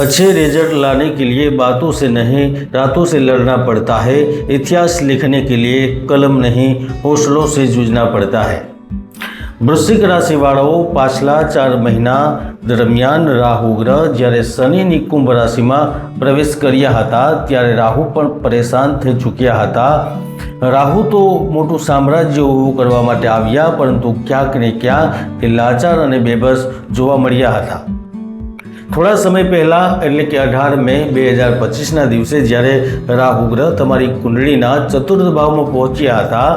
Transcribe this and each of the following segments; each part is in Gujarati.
अच्छे रिजल्ट लाने के लिए बातों से नहीं रातों से लड़ना पड़ता है इतिहास लिखने के लिए कलम नहीं हौसलों से जूझना पड़ता है વૃશ્ચિક રાશિવાળાઓ પાછલા ચાર મહિના દરમિયાન રાહુ ગ્રહ જ્યારે શનિની કુંભ રાશિમાં પ્રવેશ કર્યા હતા ત્યારે રાહુ પણ પરેશાન થઈ ચૂક્યા હતા રાહુ તો મોટું સામ્રાજ્ય ઊભું કરવા માટે આવ્યા પરંતુ ક્યાંક ને ક્યાંક તે લાચાર અને બેબસ જોવા મળ્યા હતા થોડા સમય પહેલાં, એટલે કે અઢાર મે બે હજાર પચીસના દિવસે જ્યારે રાહુ ગ્રહ તમારી કુંડળીના ચતુર્થ ભાવમાં પહોંચ્યા હતા,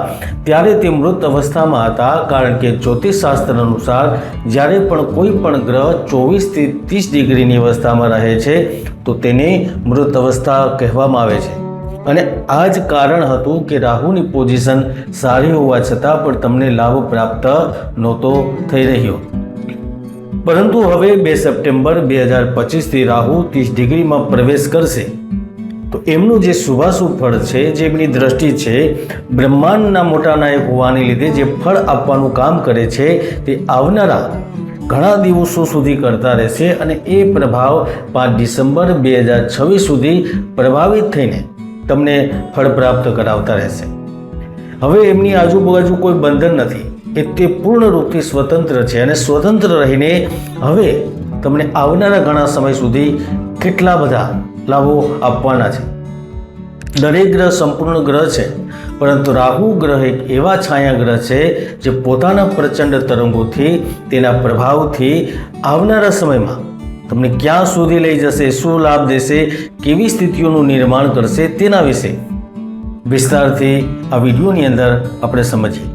ત્યારે તે મૃત અવસ્થામાં હતા. કારણ કે જ્યોતિષશાસ્ત્ર અનુસાર જ્યારે પણ કોઈ પણ ગ્રહ ચોવીસથી ત્રીસ ડિગ્રીની અવસ્થામાં રહે છે, તો તેને મૃત અવસ્થા કહેવામાં આવે છે. અને આ જ કારણ હતું કે રાહુની પોઝિશન સારી હોવા છતાં પણ તમને લાભ પ્રાપ્ત નહોતો થઈ રહ્યો. પરંતુ હવે બે સપ્ટેમ્બર બે હજાર પચીસથી રાહુ ત્રીસ ડિગ્રીમાં પ્રવેશ કરશે. તો એમનું જે શુભાશુભ ફળ છે, જે એમની દ્રષ્ટિ છે, બ્રહ્માંડના મોટા નાયક હોવાને લીધે જે ફળ આપવાનું કામ કરે છે, તે આવનારા ઘણા દિવસો સુધી કરતા રહેશે અને એ પ્રભાવ પાંચ ડિસેમ્બર બે હજાર છવ્વીસ સુધી પ્રભાવિત થઈને તમને ફળ પ્રાપ્ત કરાવતા રહેશે. હવે એમની આજુબાજુ કોઈ બંધન નથી. એ તે પૂર્ણ રૂપથી સ્વતંત્ર છે અને સ્વતંત્ર રહીને હવે તમને આવનારા ઘણા સમય સુધી કેટલા બધા લાભો આપવાના છે. દરેક ગ્રહ સંપૂર્ણ ગ્રહ છે, પરંતુ રાહુ ગ્રહ એક એવા છાયા ગ્રહ છે જે પોતાના પ્રચંડ તરંગોથી, તેના પ્રભાવથી આવનારા સમયમાં તમને ક્યાં સુધી લઈ જશે, શું લાભ દેશે, કેવી સ્થિતિઓનું નિર્માણ કરશે તેના વિશે વિસ્તારથી આ વિડીયોની અંદર આપણે સમજીએ.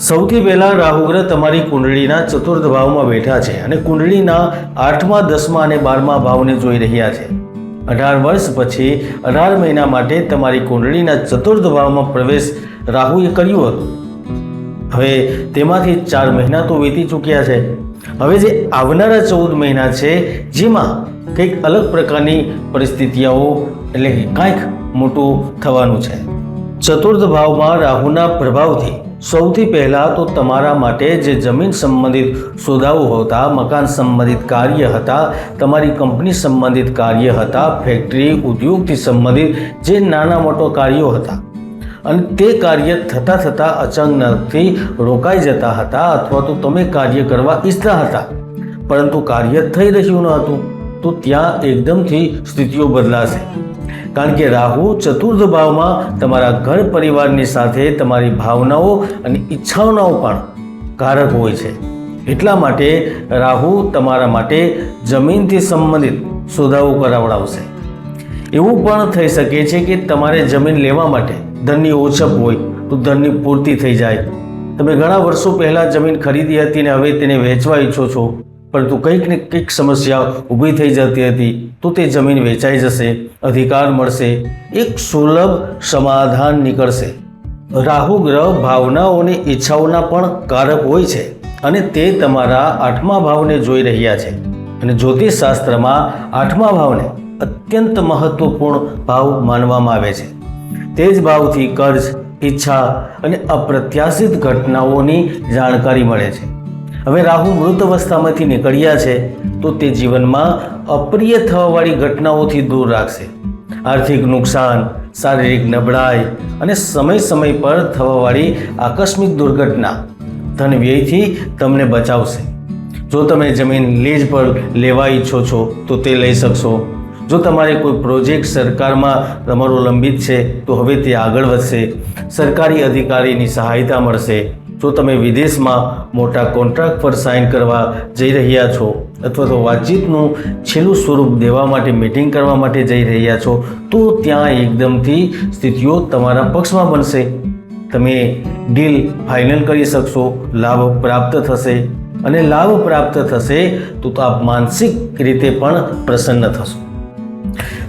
સૌથી પહેલાં રાહુગ્રહ તમારી કુંડળીના ચતુર્થ ભાવમાં બેઠા છે અને કુંડળીના આઠમા, દસમા અને બારમા ભાવને જોઈ રહ્યા છે. અઢાર વર્ષ પછી, અઢાર મહિના માટે તમારી કુંડળીના ચતુર્થ ભાવમાં પ્રવેશ રાહુએ કર્યું હતું. હવે તેમાંથી ચાર મહિના તો વીતી ચૂક્યા છે. હવે જે આવનારા ચૌદ મહિના છે, જેમાં કંઈક અલગ પ્રકારની પરિસ્થિતિઓ એટલે કે કાંઈક મોટું થવાનું છે. ચતુર્થ ભાવમાં રાહુના પ્રભાવથી સૌથી પહેલાં તો તમારા માટે જે જમીન સંબંધિત સોદાઓ હતા, મકાન સંબંધિત કાર્ય હતા, તમારી કંપની સંબંધિત કાર્ય હતા, ફેક્ટરી, ઉદ્યોગથી સંબંધિત જે નાના મોટા કાર્યો હતા. અને તે કાર્ય થતાં થતાં અચાનકથી રોકાઈ જતા હતા અથવા તો તમે કાર્ય કરવા ઈચ્છતા હતા. પરંતુ કાર્ય થઈ રહ્યું ન હતું. તો ત્યાં એકદમથી સ્થિતિઓ બદલાશે. કારણ કે રાહુ ચતુર્થ ભાવમાં તમારા ઘર પરિવારની સાથે તમારી ભાવનાઓ અને ઈચ્છાઓનાઓ પણ કારક હોય છે. એટલા માટે રાહુ તમારા માટે જમીનથી સંબંધિત સોદાઓ કરાવડાવશે. એવું પણ થઈ શકે છે કે તમારે જમીન લેવા માટે ધનની ઓછપ હોય તો ધનની પૂર્તિ થઈ જાય. તમે ઘણા વર્ષો પહેલાં જમીન ખરીદી હતી ને હવે તેને વેચવા ઈચ્છો છો. પરંતુ કંઈક ને કંઈક સમસ્યા ઊભી થઈ જતી હતી. તો તે જમીન વેચાઈ જશે, અધિકાર મળશે, એક સુલભ સમાધાન નીકળશે. રાહુ ગ્રહ ભાવનાઓની ઈચ્છાઓના પણ કારક હોય છે અને તે તમારા આઠમા ભાવને જોઈ રહ્યા છે. અને જ્યોતિષશાસ્ત્રમાં આઠમા ભાવને અત્યંત મહત્વપૂર્ણ ભાવ માનવામાં આવે છે. તે જ ભાવથી કર્જ, ઈચ્છા અને અપ્રત્યાશિત ઘટનાઓની જાણકારી મળે છે. હવે રાહુ મૃત અવસ્થામાંથી નીકળ્યા છે, તો તે જીવનમાં અપ્રિય થવાવાળી ઘટનાઓથી દૂર રાખશે. આર્થિક નુકસાન, શારીરિક નબળાઈ અને સમય સમય પર થવાવાળી આકસ્મિક દુર્ઘટના ધન વ્યયથી તમને બચાવશે. જો તમે જમીન લીજ પર લેવા ઈચ્છો છો, તો તે લઈ શકશો. જો તમારે કોઈ પ્રોજેક્ટ સરકારમાં તમારો લંબિત છે, તો હવે તે આગળ વધશે. સરકારી અધિકારીની સહાયતા મળશે. જો તમે વિદેશમાં મોટા કોન્ટ્રાક્ટ પર સાઇન કરવા જઈ રહ્યા છો અથવા તો વાતચીતનું છેલ્લું સ્વરૂપ દેવા માટે મીટિંગ કરવા માટે જઈ રહ્યા છો, તો ત્યાં એકદમથી સ્થિતિઓ તમારા પક્ષમાં બનશે. તમે ડીલ ફાઇનલ કરી શકશો, લાભ પ્રાપ્ત થશે અને લાભ પ્રાપ્ત થશે તો આપ માનસિક રીતે પણ પ્રસન્ન થશો.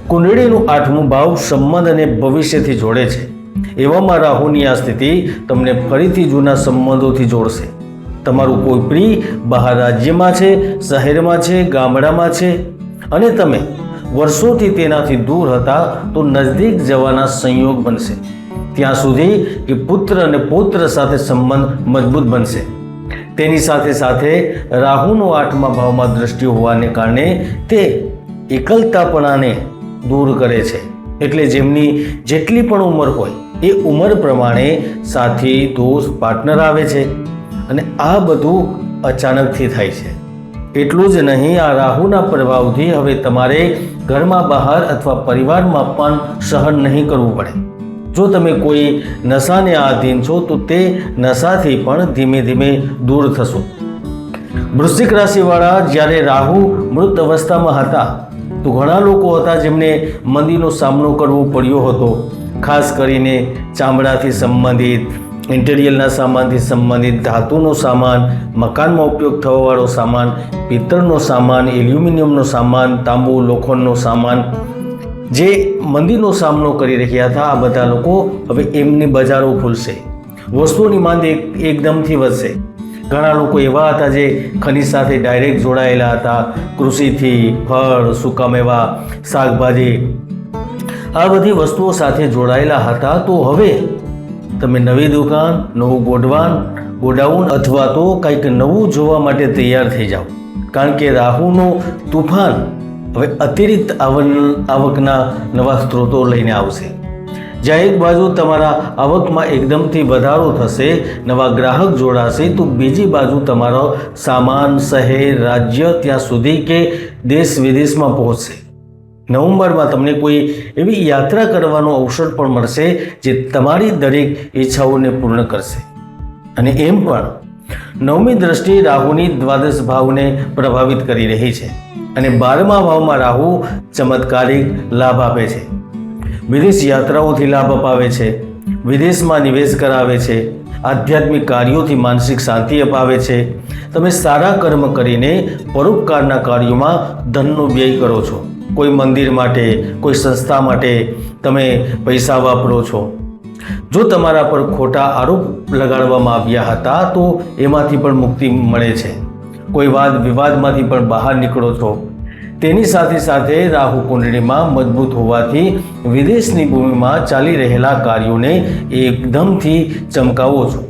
કુંડળીનું આઠમું ભાવ સંબંધ અને ભવિષ્યથી જોડે છે. એવામાં રાહુની આ સ્થિતિ તમને ફરીથી જૂના સંબંધોથી જોડશે. તમારું કોઈ પ્રિય બહાર રાજ્યમાં છે, શહેરમાં છે, ગામડામાં છે અને તમે વર્ષોથી તેનાથી દૂર હતા તો નજદીક જવાના સંયોગ બનશે. ત્યાં સુધી કે પુત્ર અને પૌત્ર સાથે સંબંધ મજબૂત બનશે. તેની સાથે સાથે રાહુનો આઠમા ભાવમાં દ્રષ્ટિ હોવાને કારણે તે એકલતાપણાને દૂર કરે છે. એટલે જેમની જેટલી પણ ઉંમર હોય, એ ઉંમર પ્રમાણે સાથી, દોસ્ત પાર્ટનર આવે છે. અને આ બધું અચાનકથી થાય છે. એટલું જ નહીં, આ રાહુના પ્રભાવથી હવે તમારે ઘરમાં બહાર અથવા પરિવારમાં પણ સહન નહીં કરવું પડે. જો તમે કોઈ નશાને આધીન છો, તો તે નશાથી પણ ધીમે ધીમે દૂર થશો. વૃશ્ચિક રાશિવાળા જ્યારે રાહુ મૃત અવસ્થામાં હતા તો ઘણા લોકો હતા જેમને મંદીનો સામનો કરવો પડ્યો હતો. ખાસ કરીને ચામડાથી સંબંધિત, ઇન્ટિરિયરના સામાનથી સંબંધિત, ધાતુનો સામાન, મકાનમાં ઉપયોગ થવાવાળો સામાન, પિત્તળનો સામાન, એલ્યુમિનિયમનો સામાન, તાંબુ, લોખંડનો સામાન. જે મંદીનો સામનો કરી રહ્યા હતા, આ બધા લોકો હવે એમની બજારો ખુલશે. વસ્તુઓની એક એકદમથી વધશે. ઘણા લોકો એવા હતા જે ખનિજ સાથે ડાયરેક્ટ જોડાયેલા હતા. કૃષિથી, ફળ સૂકા મેવા શાકભાજી, આ બધી વસ્તુઓ સાથે જોડાયેલા હતા. તો હવે તમે નવી દુકાન, નવું ગોડવાન ગોડાઉન અથવા તો કંઈક નવું જોવા માટે તૈયાર થઈ જાઓ. કારણ કે રાહુનું તુફાન હવે અતિરિક્ત આવન આવકના નવા સ્ત્રોતો લઈને આવશે. જ્યાં એક બાજુ તમારા આવકમાં એકદમથી વધારો થશે, નવા ગ્રાહક જોડાશે, તો બીજી બાજુ તમારો સામાન, શહેર, રાજ્ય ત્યાં સુધી કે દેશ વિદેશમાં પહોંચશે. નવેમ્બરમાં તમને કોઈ એવી યાત્રા કરવાનો અવસર પણ મળશે જે તમારી દરેક ઈચ્છાઓને પૂર્ણ કરશે. અને એમ પણ નવમી દ્રષ્ટિ રાહુની દ્વાદશ ભાવને પ્રભાવિત કરી રહી છે અને બારમા ભાવમાં રાહુ ચમત્કારિક લાભ આપે છે. વિદેશ યાત્રાઓથી લાભ અપાવે છે. વિદેશમાં નિવેશ કરાવે છે. આધ્યાત્મિક કાર્યોથી માનસિક શાંતિ અપાવે છે. તમે સારા કર્મ કરીને પરોપકારના કાર્યોમાં ધનનો વ્યય કરો છો. કોઈ મંદિર માટે, કોઈ સંસ્થા માટે તમે પૈસા વાપરો છો. જો તમારા પર ખોટા આરોપ લગાડવામાં આવ્યા હતા, તો એમાંથી પણ મુક્તિ મળે છે. કોઈ વાદ વિવાદમાંથી પણ બહાર નીકળો છો. તેની સાથે સાથે રાહુ કુંડળીમાં મજબૂત હોવાથી વિદેશની ભૂમિમાં ચાલી રહેલા કાર્યોને એકદમથી ચમકાવો છો.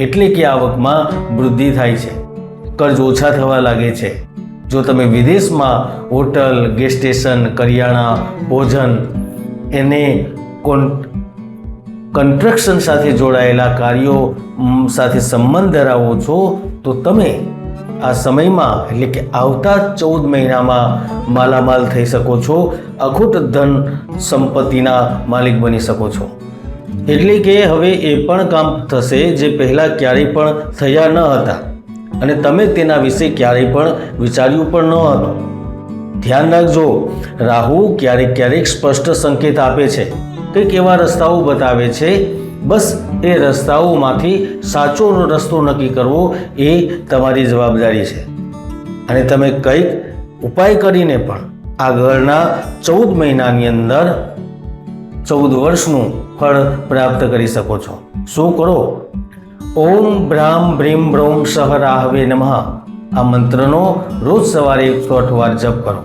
એટલે કે આવકમાં વૃદ્ધિ થાય છે. કર્જ ઓછા થવા લાગે છે. જો તમે વિદેશમાં હોટલ ગેસ સ્ટેશન કરિયાણા, ભોજન એને કોન કન્સ્ટ્રક્શન સાથે જોડાયેલા કાર્યો સાથે સંબંધ ધરાવો છો, તો તમે આ સમયમાં, એટલે કે આવતા ચૌદ મહિનામાં માલામાલ થઈ શકો છો. અખૂટ ધન સંપત્તિના માલિક બની શકો છો. એટલે કે હવે એ પણ કામ થશે જે પહેલાં ક્યારેય પણ થયા ન હતા. અને તમે તેના વિશે ક્યારેય પણ વિચાર્યું પણ ન હતું. ધ્યાન રાખજો, રાહુ ક્યારેક ક્યારેક સ્પષ્ટ સંકેત આપે છે. કંઈક એવા રસ્તાઓ બતાવે છે બસ એ રસ્તાઓમાંથી સાચો રસ્તો નક્કી કરવો એ તમારી જવાબદારી છે. અને તમે કંઈક ઉપાય કરીને પણ આગળના ચૌદ મહિનાની અંદર ચૌદ વર્ષનું ફળ પ્રાપ્ત કરી શકો છો. શું કરો? ઓમ બ્રામ બ્રીમ બ્રોમ સહ રાહવે નમઃ. આ મંત્રનો રોજ સવારે એકસો આઠ વાર જપ કરો.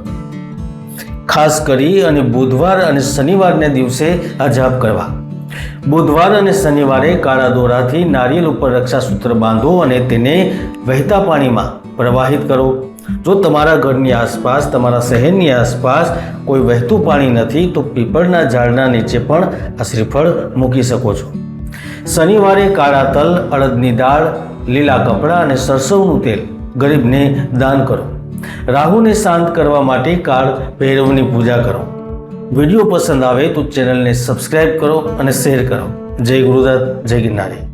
ખાસ કરી અને બુધવાર અને શનિવારને દિવસે આ જાપ કરવા. બુધવાર અને શનિવારે કાળા દોરાથી નારિયેલ ઉપર રક્ષાસૂત્ર બાંધો અને તેને વહેતા પાણીમાં પ્રવાહિત કરો. જો તમારા ઘરની આસપાસ, તમારા શહેરની આસપાસ કોઈ વહેતું પાણી નથી, તો પીપળના ઝાડના નીચે પણ આ શ્રીફળ મૂકી શકો છો. શનિવારે કાળા તલ, અડદની દાળ, લીલા કપડાં અને સરસવનું તેલ ગરીબને દાન કરો. રાહુને શાંત કરવા માટે કાળ ભૈરવની પૂજા કરો. વીડિયો પસંદ આવે તો ચેનલને સબસ્ક્રાઈબ કરો અને શેર કરો. જય ગુરુદત્ત જય ગિરનારી.